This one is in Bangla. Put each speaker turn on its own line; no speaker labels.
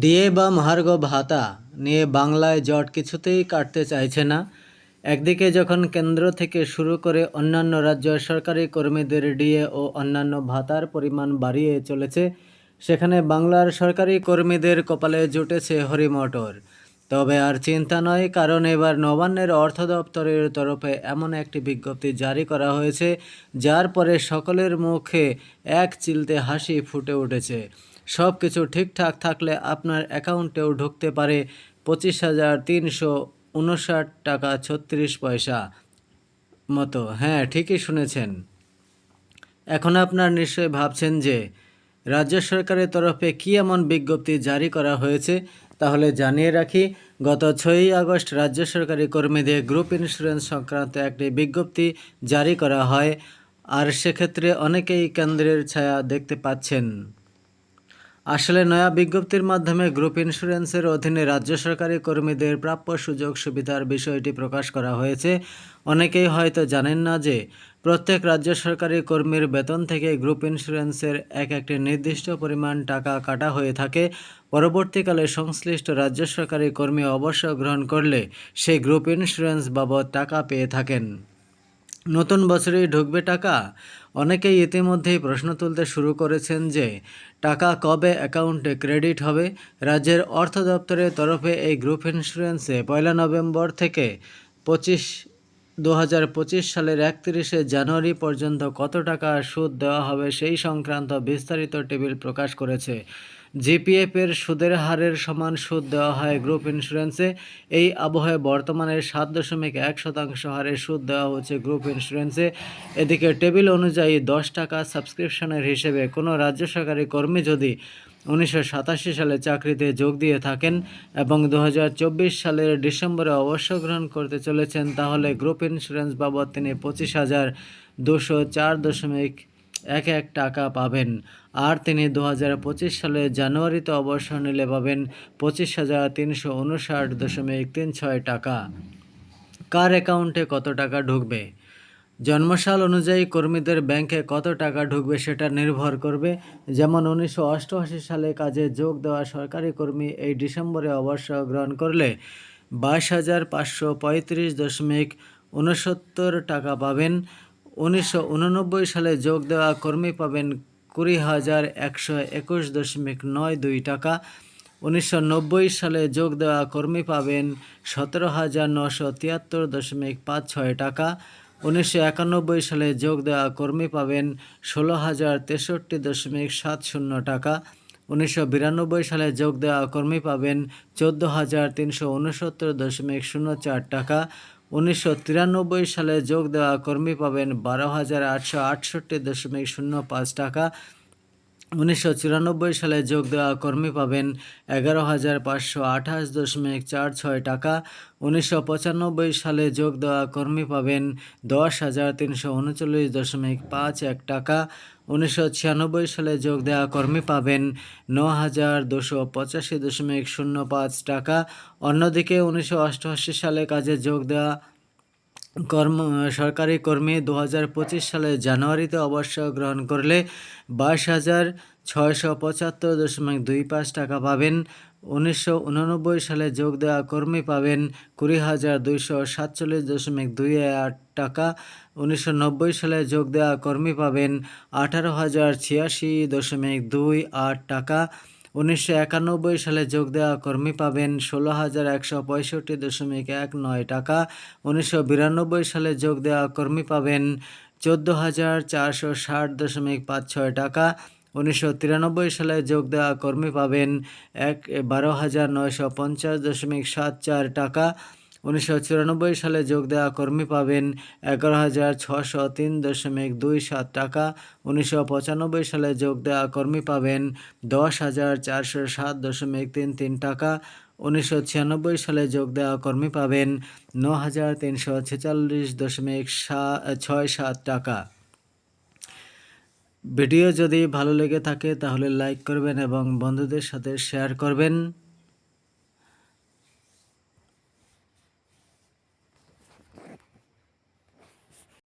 ডিএ বা মহার্ঘ ভাতা নিয়ে বাংলায় জট কিছুতেই কাটতে চাইছে না। একদিকে যখন কেন্দ্র থেকে শুরু করে অন্যান্য রাজ্য সরকারি কর্মীদের ডিএ ও অন্যান্য ভাতার পরিমাণ বাড়িয়ে চলেছে, সেখানে বাংলার সরকারি কর্মীদের কপালে জুটেছে হরিমটর। তবে আর চিন্তা নয়, কারণ এবার নবান্নের অর্থ দপ্তরের তরফে এমন একটি বিজ্ঞপ্তি জারি করা হয়েছে, যার পরে সকলের মুখে এক চিলতে হাসি ফুটে উঠেছে। সব কিছু ঠিকঠাক থাকলে আপনার অ্যাকাউন্টেও ঢুকতে পারে পঁচিশ হাজার তিনশো উনষাট টাকা ছত্রিশ পয়সা মতো। হ্যাঁ ঠিকই শুনেছেন। এখন আপনার নিশ্চয়ই ভাবছেন যে, রাজ্য সরকারের তরফে কী এমন বিজ্ঞপ্তি জারি করা হয়েছে তাহলে জানিয়ে রাখি, গত ছয়ই আগস্ট রাজ্য সরকারি কর্মীদের গ্রুপ ইন্স্যুরেন্স সংক্রান্ত একটি বিজ্ঞপ্তি জারি করা হয়। আর সেক্ষেত্রে অনেকেই কেন্দ্রের ছায়া দেখতে পাচ্ছেন। আসলে নয়া বিজ্ঞপ্তির মাধ্যমে গ্রুপ ইন্স্যুরেন্সের অধীনে রাজ্য সরকারি কর্মীদের প্রাপ্য সুযোগ সুবিধার বিষয়টি প্রকাশ করা হয়েছে। অনেকেই হয়তো জানেন না যে, প্রত্যেক রাজ্য সরকারি কর্মীর বেতন থেকে গ্রুপ ইন্স্যুরেন্সের এক একটি নির্দিষ্ট পরিমাণ টাকা কাটা হয়ে থাকে। পরবর্তীকালে সংশ্লিষ্ট রাজ্য সরকারি কর্মী অবসর গ্রহণ করলে সেই গ্রুপ ইন্স্যুরেন্স বাবদ টাকা পেয়ে থাকেন। নতুন বছরেই ঢুকবে টাকা? অনেকেই ইতিমধ্যেই প্রশ্ন তুলতে শুরু করেছেন যে, টাকা কবে অ্যাকাউন্টে ক্রেডিট হবে? রাজ্যের অর্থ দপ্তরের তরফে এই গ্রুপ ইন্স্যুরেন্সে পয়লা নভেম্বর থেকে পঁচিশ দু সালের একত্রিশে জানুয়ারি পর্যন্ত কত টাকা সুদ দেওয়া হবে সেই সংক্রান্ত বিস্তারিত টেবিল প্রকাশ করেছে। জিপিএফ এর সুদের হারের সমান সুদ দেওয়া হয় গ্রুপ ইন্স্যুরেন্সে। এই আবহে বর্তমানে সাত দশমিক এক শতাংশ হারে সুদ দেওয়া হচ্ছে গ্রুপ ইন্স্যুরেন্সে। এদিকে টেবিল অনুযায়ী দশ টাকা সাবস্ক্রিপশনের হিসেবে কোনো রাজ্য সরকারি কর্মী যদি উনিশশো সাতাশি সালে চাকরিতে যোগ দিয়ে থাকেন এবং দু হাজার চব্বিশ সালের ডিসেম্বরে অবসর গ্রহণ করতে চলেছেন, তাহলে গ্রুপ ইন্স্যুরেন্স বাবদ তিনি পঁচিশ হাজার দুশো চার দশমিক এক এক টাকা পাবেন। আর তিনি দু হাজার পঁচিশ সালে জানুয়ারিতে অবসর নিলে পাবেন পঁচিশ হাজার তিনশো উনষাট দশমিক তিন ছয় টাকা। কার অ্যাকাউন্টে কত টাকা ঢুকবে? জন্মসাল অনুযায়ী কর্মীদের ব্যাংকে কত টাকা ঢুকবে সেটা নির্ভর করবে। যেমন উনিশশো অষ্টআশি সালে কাজে যোগ দেওয়া সরকারি কর্মী এই ডিসেম্বরে অবসর গ্রহণ করলে বাইশ হাজার পাঁচশো পঁয়ত্রিশ দশমিক উনসত্তর টাকা পাবেন। উনিশশো উননব্বই সালে যোগ দেওয়া কর্মী পাবেন কুড়ি হাজার একশো একুশ দশমিক নয় দুই টাকা। উনিশশো নব্বই সালে যোগ দেওয়া কর্মী পাবেন সতেরো হাজার নশো তিয়াত্তর দশমিক পাঁচ ছয় টাকা। উনিশশো একানব্বই সালে যোগ দেওয়া কর্মী পাবেন ষোলো হাজার তেষট্টি দশমিক সাত শূন্য টাকা। উনিশশো বিরানব্বই সালে যোগ দেওয়া কর্মী পাবেন চোদ্দ হাজার তিনশো উনসত্তর দশমিক শূন্য চার টাকা। উনিশশো তিরানব্বই সালে যোগ দেওয়া কর্মী পাবেন বারো হাজার আটশো আটষট্টি দশমিক শূন্য পাঁচ টাকা। উনিশশো চুরানব্বই সালে যোগ দেওয়া কর্মী পাবেন এগারো হাজার পাঁচশো আঠাশ দশমিক চার ছয় টাকা। উনিশশো পঁচানব্বই সালে যোগ দেওয়া কর্মী পাবেন দশ হাজার তিনশো উনচল্লিশ দশমিক পাঁচ এক টাকা। উনিশশো ছিয়ানব্বই সালে যোগ দেওয়া কর্মী পাবেন ন হাজার দুশো পঁচাশি দশমিক শূন্য পাঁচ টাকা। অন্যদিকে উনিশশো অষ্টআশি সালে কাজে যোগ দেওয়া কর্ম, সরকারি কর্মী দু হাজার পঁচিশ সালে জানুয়ারিতে অবসর গ্রহণ করলে বাইশ হাজার ছয়শো পঁচাত্তর দশমিক দুই পাঁচ টাকা পাবেন। উনিশশো উননব্বই সালে যোগ দেওয়া কর্মী পাবেন কুড়ি হাজার দুইশো সাতচল্লিশ দশমিক দুই আট টাকা। উনিশশো নব্বই সালে যোগ দেওয়া কর্মী পাবেন আঠারো হাজার ছিয়াশি দশমিক দুই আট টাকা। উনিশশো একানব্বই সালে যোগ দেওয়া কর্মী পাবেন ষোলো হাজার একশো পঁয়ষট্টি দশমিক এক নয় টাকা। উনিশশো বিরানব্বই সালে যোগ দেওয়া কর্মী পাবেন চোদ্দ হাজার চারশো ষাট দশমিক পাঁচ ছয় টাকা। উনিশশো তিরানব্বই সালে যোগ দেওয়া কর্মী পাবেন এক বারো হাজার নয়শো পঞ্চাশ দশমিক সাত চার টাকা। উনিশশো চুরানব্বই সালে যোগ দেওয়া কর্মী পাবেন এগারো হাজার ছশো তিন দশমিক দুই সাত টাকা। উনিশশো পঁচানব্বই সালে যোগ দেওয়া কর্মী পাবেন দশ হাজার চারশো সাত দশমিক তিন তিন টাকা। উনিশশো ছিয়ানব্বই সালে যোগ দেওয়া কর্মী পাবেন ন হাজার তিনশো ছেচল্লিশ দশমিক ছয় সাত টাকা। ভিডিও যদি ভালো লেগে থাকে তাহলে লাইক করবেন এবং বন্ধুদের সাথে শেয়ার করবেন।